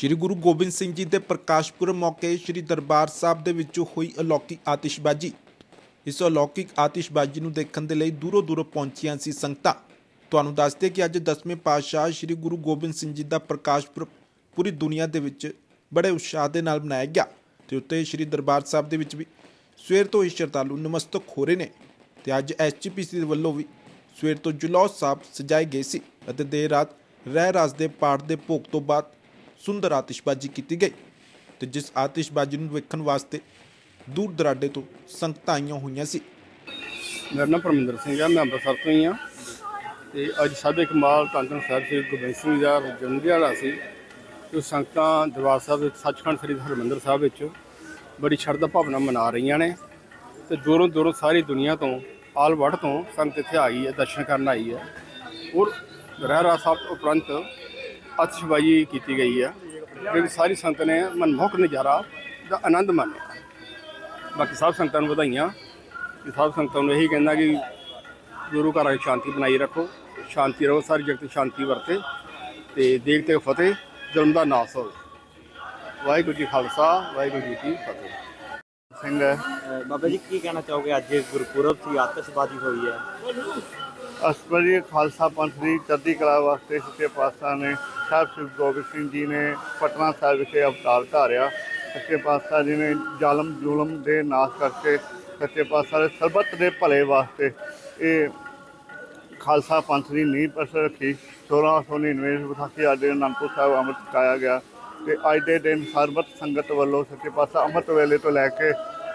ਸ੍ਰੀ ਗੁਰੂ ਗੋਬਿੰਦ ਸਿੰਘ ਜੀ ਦੇ ਪ੍ਰਕਾਸ਼ ਪੁਰਬ ਮੌਕੇ ਸ੍ਰੀ ਦਰਬਾਰ ਸਾਹਿਬ ਦੇ ਵਿੱਚ ਹੋਈ ਅਲੌਕਿਕ ਆਤਿਸ਼ਬਾਜ਼ੀ। ਇਸ ਅਲੌਕਿਕ ਆਤਿਸ਼ਬਾਜ਼ੀ ਨੂੰ ਦੇਖਣ ਦੇ ਲਈ ਦੂਰੋਂ ਦੂਰੋਂ ਪਹੁੰਚੀਆਂ ਸੀ ਸੰਗਤਾਂ। ਤੁਹਾਨੂੰ ਦੱਸਦੇ ਕਿ ਅੱਜ ਦਸਵੇਂ ਪਾਤਸ਼ਾਹ ਸ੍ਰੀ ਗੁਰੂ ਗੋਬਿੰਦ ਸਿੰਘ ਜੀ ਦਾ ਪ੍ਰਕਾਸ਼ ਪੁਰਬ ਪੂਰੀ ਦੁਨੀਆ ਦੇ ਵਿੱਚ ਬੜੇ ਉਤਸ਼ਾਹ ਦੇ ਨਾਲ ਮਨਾਇਆ ਗਿਆ। ਤੇ ਉੱਤੇ ਸ੍ਰੀ ਦਰਬਾਰ ਸਾਹਿਬ ਦੇ ਵਿੱਚ ਵੀ ਸਵੇਰ ਤੋਂ ਹੀ ਸ਼ਰਧਾਲੂ ਨਮਸਤਕ ਹੋ ਰਹੇ ਨੇ। ਤੇ ਅੱਜ ਐਸਜੀਪੀਸੀ ਦੇ ਵੱਲੋਂ ਵੀ ਸਵੇਰ ਤੋਂ ਜੁਲੌਸ ਸਾਹਿਬ ਸਜਾਏ ਗਏ ਸੀ ਅਤੇ ਦੇਰ ਰਾਤ ਰਹਿ ਰਾਸ ਦੇ ਪਾਠ ਦੇ ਭੋਗ ਤੋਂ ਬਾਅਦ ਸੁੰਦਰ ਆਤਿਸ਼ਬਾਜ਼ੀ ਕੀਤੀ ਗਈ ਤੇ ਜਿਸ ਆਤਿਸ਼ਬਾਜ਼ੀ ਨੂੰ ਵੇਖਣ ਵਾਸਤੇ ਦੂਰ ਦਰਾਡੇ ਤੋਂ ਸੰਗਤਾਂ ਆਈਆਂ ਹੋਈਆਂ ਸੀ। ਮੇਰਾ ਨਾਮ ਪਰਮਿੰਦਰ ਸਿੰਘ ਹੈ ਮੈਂ ਅੰਮ੍ਰਿਤਸਰ ਤੋਂ ਹੀ ਹਾਂ ਤੇ ਅੱਜ ਸਾਦੇ ਕਮਾਲ ਧੰਨ ਸਾਹਿਬ ਸ੍ਰੀ ਗੋਬਿੰਦ ਸਿੰਘ ਜੀ ਦਾ ਜਨਮ ਦਿਹਾੜਾ ਸੀ ਜੋ ਸੰਗਤਾਂ ਦਰਬਾਰ ਸਾਹਿਬ ਵਿੱਚ, ਸੱਚਖੰਡ ਸ੍ਰੀ ਹਰਿਮੰਦਰ ਸਾਹਿਬ ਵਿੱਚ ਬੜੀ ਸ਼ਰਧਾ ਭਾਵਨਾ ਮਨਾ ਰਹੀਆਂ ਨੇ ਤੇ ਦੂਰੋਂ ਦੂਰੋਂ ਸਾਰੀ ਦੁਨੀਆ ਤੋਂ, ਆਲ ਵਰਡ ਤੋਂ ਸੰਗਤ ਇੱਥੇ ਆਈ ਹੈ, ਦਰਸ਼ਨ ਕਰਨ ਆਈ ਹੈ। ਔਰ ਰਹਿਰਾ ਸਾਹਿਬ ਉਪਰੰਤ ਅਤਿਸ਼ਬਾਜ਼ੀ ਕੀਤੀ ਗਈ ਹੈ ਜਿਹੜੀ ਸਾਰੀ ਸੰਗਤ ਨੇ ਮਨਮੋਹਕ ਨਜ਼ਾਰਾ ਦਾ ਆਨੰਦ ਮਾਣਿਆ। ਬਾਕੀ ਸਭ ਸੰਗਤਾਂ ਨੂੰ ਵਧਾਈਆਂ। ਕਿ ਸਭ ਸੰਗਤਾਂ ਨੂੰ ਇਹੀ ਕਹਿੰਦਾ ਕਿ ਗੁਰੂ ਘਰਾਂ ਵਿੱਚ ਸ਼ਾਂਤੀ ਬਣਾਈ ਰੱਖੋ ਸ਼ਾਂਤੀ ਰਹੋ ਸਾਰੀ ਜਗਤ ਸ਼ਾਂਤੀ ਵਰਤੇ ਤੇ ਦੇਖ ਤੇ ਫਤਿਹ ਜ਼ੁਲਮ ਦਾ ਨਾਸ ਹੋਵੇ। ਵਾਹਿਗੁਰੂ ਜੀ ਖਾਲਸਾ ਵਾਹਿਗੁਰੂ ਜੀ ਕੀ ਫਤਿਹ। ਸਿੰਘ ਬਾਬਾ ਜੀ ਕੀ ਕਹਿਣਾ ਚਾਹੋਗੇ? ਅੱਜ ਗੁਰਪੁਰਬ ਸੀ ਆਤਿਸ਼ਬਾਜ਼ੀ ਹੋਈ ਹੈ। ਅਸਪਰੀ ਖਾਲਸਾ ਪੰਥ ਦੀ ਚੜ੍ਹਦੀ ਕਲਾ ਵਾਸਤੇ ਸੱਚੇ ਪਾਤਸ਼ਾਹ ਨੇ ਸਾਹਿਬ ਸ੍ਰੀ ਗੋਬਿੰਦ ਸਿੰਘ ਜੀ ਨੇ ਪਟਨਾ ਸਾਹਿਬ ਵਿਖੇ ਅਵਤਾਰ ਧਾਰਿਆ। ਸੱਚੇ ਪਾਤਸ਼ਾਹ ਜੀ ਨੇ ਜ਼ਾਲਮ ਜ਼ੁਲਮ ਦੇ ਨਾਸ਼ ਕਰਕੇ ਸੱਚੇ ਪਾਤਸ਼ਾਹ ਦੇ ਸਰਬੱਤ ਦੇ ਭਲੇ ਵਾਸਤੇ ਇਹ ਖਾਲਸਾ ਪੰਥ ਦੀ ਨੀਂਹ ਪੱਥਰ ਰੱਖੀ। 1699 ਵਿਸਾਖੀ ਅੱਜ ਅਨੰਦਪੁਰ ਸਾਹਿਬ ਅੰਮ੍ਰਿਤ ਛਕਾਇਆ ਗਿਆ ਤੇ ਅੱਜ ਦੇ ਦਿਨ ਸਰਬੱਤ ਸੰਗਤ ਵੱਲੋਂ ਸੱਚੇ ਪਾਤਸ਼ਾਹ ਅੰਮ੍ਰਿਤ ਵੇਲੇ ਤੋਂ ਲੈ ਕੇ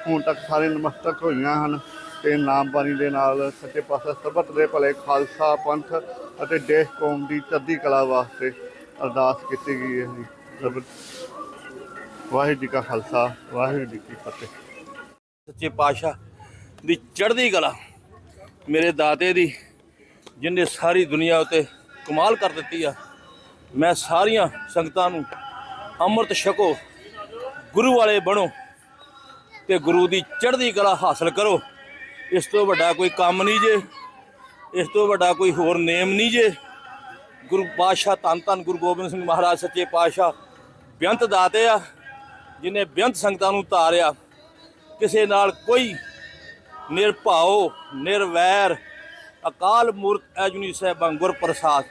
ਹੁਣ ਤੱਕ ਸਾਰੇ ਨਮਸਤਕ ਹੋਈਆਂ ਹਨ। ਤੇ ਨਾਮਬਾਣੀ ਦੇ ਨਾਲ ਸੱਚੇ ਪਾਤਸ਼ਾਹ ਸਰਬੱਤ ਦੇ ਭਲੇ ਖਾਲਸਾ ਪੰਥ ਅਤੇ ਦੇਸ਼ ਕੌਮ ਦੀ ਚੜ੍ਹਦੀ ਕਲਾ ਵਾਸਤੇ ਅਰਦਾਸ ਕੀਤੀ ਗਈ ਹੈ ਜੀ। ਸਰਬੱਤ ਵਾਹਿਗੁਰੂ ਜੀ ਕਾ ਖਾਲਸਾ, ਵਾਹਿਗੁਰੂ ਜੀ ਕੀ ਫਤਿਹ। ਸੱਚੇ ਪਾਤਸ਼ਾਹ ਦੀ ਚੜ੍ਹਦੀ ਕਲਾ ਮੇਰੇ ਦਾਤੇ ਦੀ, ਜਿਨੇ ਸਾਰੀ ਦੁਨੀਆ ਉਤੇ ਕਮਾਲ ਕਰ ਦਿੱਤੀ ਆ, ਮੈਂ ਸਾਰੀਆਂ ਸੰਗਤਾਂ ਨੂੰ ਅੰਮ੍ਰਿਤ ਛਕੋ, ਗੁਰੂ ਵਾਲੇ ਬਣੋ ਤੇ ਗੁਰੂ ਦੀ ਚੜ੍ਹਦੀ ਕਲਾ ਹਾਸਲ ਕਰੋ। ਇਸ ਤੋਂ ਵੱਡਾ ਕੋਈ ਕੰਮ ਨਹੀਂ ਜੇ, ਇਸ ਤੋਂ ਵੱਡਾ ਕੋਈ ਹੋਰ ਨੇਮ ਨਹੀਂ ਜੇ। ਗੁਰੂ ਪਾਤਸ਼ਾਹ ਧੰਨ ਧੰਨ ਗੁਰੂ ਗੋਬਿੰਦ ਸਿੰਘ ਮਹਾਰਾਜ ਸੱਚੇ ਪਾਤਸ਼ਾਹ ਬੇਅੰਤ ਦਾਤੇ ਆ, ਜਿਨੇ ਬੇਅੰਤ ਸੰਗਤਾਂ ਨੂੰ ਤਾਰਿਆ ਕਿਸੇ ਨਾਲ ਕੋਈ ਨਿਰਭਾਉ, ਨਿਰਵੈਰ, ਅਕਾਲ ਮੂਰਤ ਐਜੁਨੀ ਸਾਹਿਬਾਂ ਗੁਰ ਪ੍ਰਸਾਦ